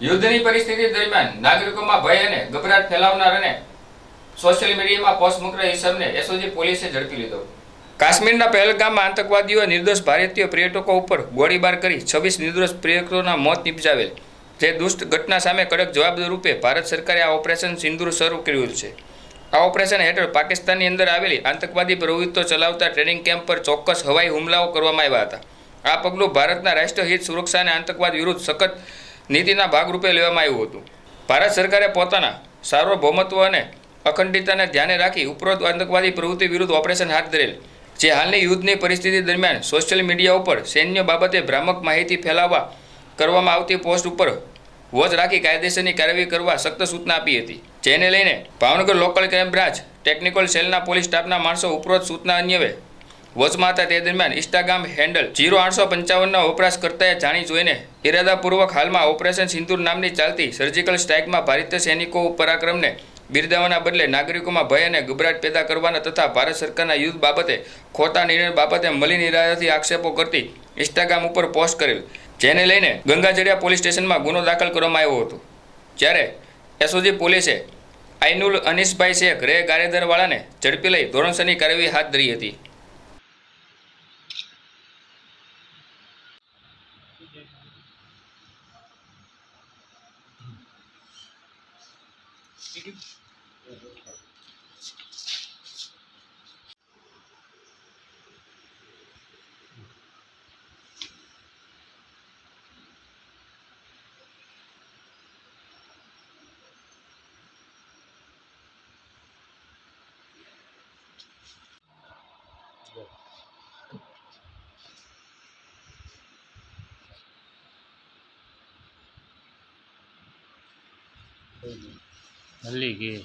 યુદ્ધની પરિસ્થિતિ દરમિયાન નાગરિકોમાં ભય અને ગભરાટ ફેલાવનાર અને સોશિયલ મીડિયામાં પોસ્ટ મુકરા હિસાબને એસઓજી પોલીસે ઝડપી લીધો. કાશ્મીરના પહેલગામમાં આતંકવાદીઓએ નિર્દોષ ભારતીય પર્યટકો ઉપર ગોળીબાર કરી છવ્વીસ નિર્દોષ પર્યટકોના મોત નિપજાવેલ. જે દુષ્ટ ઘટના સામે કડક જવાબ રૂપે ભારત સરકારે આ ઓપરેશન સિંદુર શરૂ કર્યું છે. આ ઓપરેશન હેઠળ પાકિસ્તાનની અંદર આવેલી આતંકવાદી પ્રવૃત્તિઓ ચલાવતા ટ્રેનિંગ કેમ્પ પર ચોક્કસ હવાઈ હુમલાઓ કરવામાં આવ્યા હતા. આ પગલું ભારતના રાષ્ટ્રહિત સુરક્ષા અને આતંકવાદ વિરુદ્ધ સખત નીતિના ભાગરૂપે લેવામાં આવ્યું હતું. ભારત સરકારે પોતાના સાર્વભૌમત્વ અને અખંડિતતાને ધ્યાને રાખી ઉપરોક્ત આતંકવાદી પ્રવૃત્તિ વિરુદ્ધ ઓપરેશન હાથ ધરેલ, જે હાલની યુદ્ધની પરિસ્થિતિ દરમિયાન સોશિયલ મીડિયા ઉપર સૈન્ય બાબતે ભ્રામક માહિતી ફેલાવવા કરવામાં આવતી પોસ્ટ ઉપર વોચ રાખી કાયદેસરની કાર્યવાહી કરવા સખ્ત સૂચના આપી હતી. જેને લઈને Bhavnagar local crime branch technical સેલના પોલીસ સ્ટાફના માણસો ઉપરોક્ત સૂચના અન્વયે વચમાં હતા તે દરમિયાન ઇન્સ્ટાગ્રામ હેન્ડલ જીરો આઠસો પંચાવનના વપરાશકર્તાએ જાણી જોઈને ઇરાદાપૂર્વક હાલમાં ઓપરેશન સિંદૂર નામની ચાલતી સર્જિકલ સ્ટ્રાઇકમાં ભારતીય સૈનિકો પરાક્રમને બિરદાવવાના બદલે નાગરિકોમાં ભય અને ગભરાટ પેદા કરવાના તથા ભારત સરકારના યુદ્ધ બાબતે ખોટા નિર્ણય બાબતે મલિન ઇરાદાથી આક્ષેપો કરતી ઇન્સ્ટાગ્રામ ઉપર પોસ્ટ કરેલ, જેને લઈને ગંગાજળિયા પોલીસ સ્ટેશનમાં ગુનો દાખલ કરવામાં આવ્યો હતો. જ્યારે એસઓજી પોલીસે આઈનુલ અનીસભાઈ શેખ, રે ગારેદરવાળાને ઝડપી લઈ ધોરણસરની કાર્યવાહી હાથ ધરી હતી. Amen. 날리기.